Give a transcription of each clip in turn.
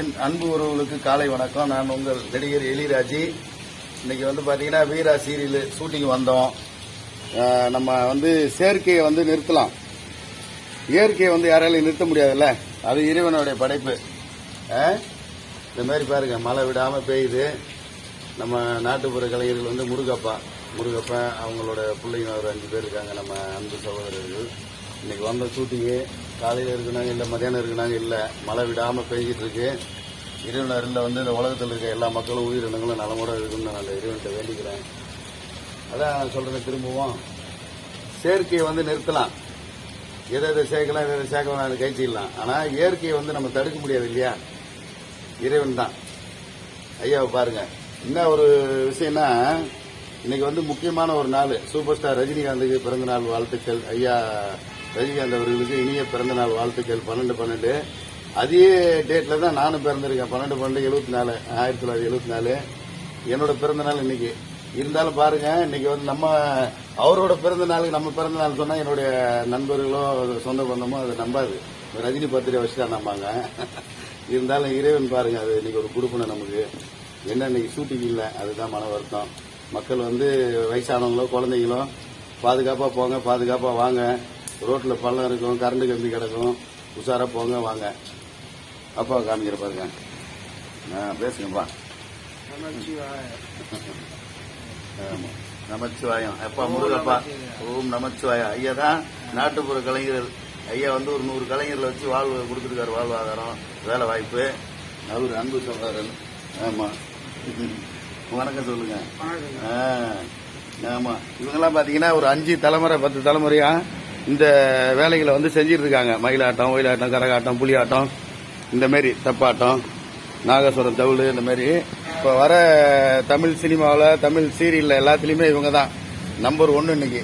என் அன்பு உறவுகளுக்கு காலை வணக்கம். நான் உங்கள் நடிகர் எலிராஜி. இன்னைக்கு வந்து பாத்தீங்கன்னா வீரா சீரியல் ஷூட்டிங் வந்தோம். நம்ம வந்து செயற்கையை வந்து நிறுத்தலாம். இயற்கையை வந்து யாராலையும் நிறுத்த முடியாதுல்ல? அது இறைவனுடைய படைப்பு. இந்த மாதிரி பாருங்க மழை விடாம பெய்யுது. நம்ம நாட்டுப்புற கலைஞர்கள் வந்து முருகப்பா முருகப்பா அவங்களோட பிள்ளைங்க ஒரு அஞ்சு பேர் இருக்காங்க நம்ம அன்பு சகோதரர்கள். இன்னைக்கு வந்த ஷூட்டிங்கு காலையில் இருக்குனாங்க இல்லை மதியானம் இருக்குனாங்க இல்லை மழை விடாமல் பெய்கிட்டு இருக்கு. இறைவன் அருளில் வந்து இந்த உலகத்தில் இருக்க எல்லா மக்களும் உயிரினங்களும் நலமோட இருக்குன்னு நான் அந்த இறைவன்கிட்ட வேண்டிக்கிறேன். அதான் நான் திரும்பவும். செயற்கையை வந்து நிறுத்தலாம். எதை எதை சேர்க்கலாம் எதை எதை சேர்க்க வேணாம் கைச்சிடலாம். ஆனால் இயற்கையை வந்து நம்ம தடுக்க முடியாது இல்லையா? இறைவன் தான். ஐயாவை பாருங்க. என்ன ஒரு விஷயம்னா இன்னைக்கு வந்து முக்கியமான ஒரு நாள். சூப்பர் ஸ்டார் ரஜினிகாந்துக்கு பிறந்த நாள் வாழ்த்துக்கள். ஐயா ரஜினிகாந்த் அவர்களுக்கு இனிய பிறந்தநாள் வாழ்த்துக்கள். பன்னெண்டு பன்னெண்டு. அதே டேட்ல தான் நானும் பிறந்திருக்கேன். பன்னெண்டு பன்னெண்டு எழுபத்தி நாலு. ஆயிரத்தி தொள்ளாயிரத்தி எழுபத்தி நாலு. என்னோட பிறந்தநாள் இன்னைக்கு. இருந்தாலும் பாருங்க இன்னைக்கு வந்து நம்ம அவரோட பிறந்த நாளுக்கு நம்ம பிறந்த நாள் சொன்னா என்னுடைய நண்பர்களோ சொந்த பந்தமோ அதை நம்பாது. ரஜினி பத்திரிகை வச்சு தான் நம்பாங்க. இருந்தாலும் இறைவன் பாருங்க அது இன்னைக்கு ஒரு கொடுப்பனை நமக்கு. என்ன இன்னைக்கு ஷூட்டிங் இல்லை அதுதான் மன வருத்தம். மக்கள் வந்து வயசானவங்களோ குழந்தைங்களோ பாதுகாப்பாக போங்க பாதுகாப்பாக வாங்க. ரோட்டில் பள்ளம் இருக்கும் கரண்ட் கம்பி கிடக்கும். உஷாராக போங்க வாங்க. அப்பா காமிக்கிற பாருங்க. பேசுங்கப்பா. ஆமா. நமச்சிவாயம். அப்பா முருகப்பா? ஓம் நமச்சிவாயம். ஐயா தான் நாட்டுப்புற கலைஞர்கள். ஐயா வந்து ஒரு நூறு கலைஞர்களை வச்சு வாழ்வு கொடுத்துருக்காரு வாழ்வாதாரம் வேலை வாய்ப்பு அவர் அன்பு சகோதரன். ஆமா. வணக்கம் சொல்லுங்க. ஆ, ஆமா. இவங்கெல்லாம் பாத்தீங்கன்னா ஒரு அஞ்சு தலைமுறை பத்து தலைமுறையா? இந்த வேலைகளை வந்து செஞ்சிட்டு இருக்காங்க மயிலாட்டம் ஒயிலாட்டம் கரகாட்டம் புலியாட்டம் இந்தமாரி தப்பாட்டம் நாகஸ்வரம் தவுள் இந்தமாரி இப்போ வர தமிழ் சினிமாவில் தமிழ் சீரியலில் எல்லாத்துலேயுமே இவங்க தான். நம்பர் ஒன்று இன்னைக்கு.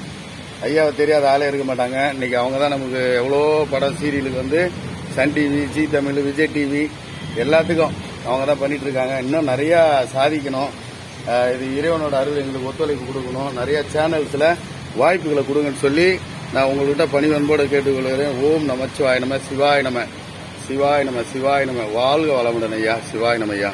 ஐயாவை தெரியாத ஆளே இருக்க மாட்டாங்க. இன்னைக்கு அவங்க தான் நமக்கு எவ்வளோ படம் சீரியலுக்கு வந்து Sun TV Zee Tamil Vijay TV எல்லாத்துக்கும் அவங்க தான் பண்ணிட்டு இருக்காங்க இன்னும் நிறையா சாதிக்கணும். இது இறைவனோட அருள் எங்களுக்கு ஒத்துழைப்பு கொடுக்கணும். நிறைய சேனல்ஸில் வாய்ப்புகளை கொடுங்கன்னு சொல்லி நான் உங்கள்கிட்ட பணிவன்போடு கேட்டுக்கொள்கிறேன். ஓம் நமச்சிவாய நம சிவாய நம. சிவாய நம சிவாய நம. வாழ்க வளமுடன் ஐயா சிவாய நம ஐயா.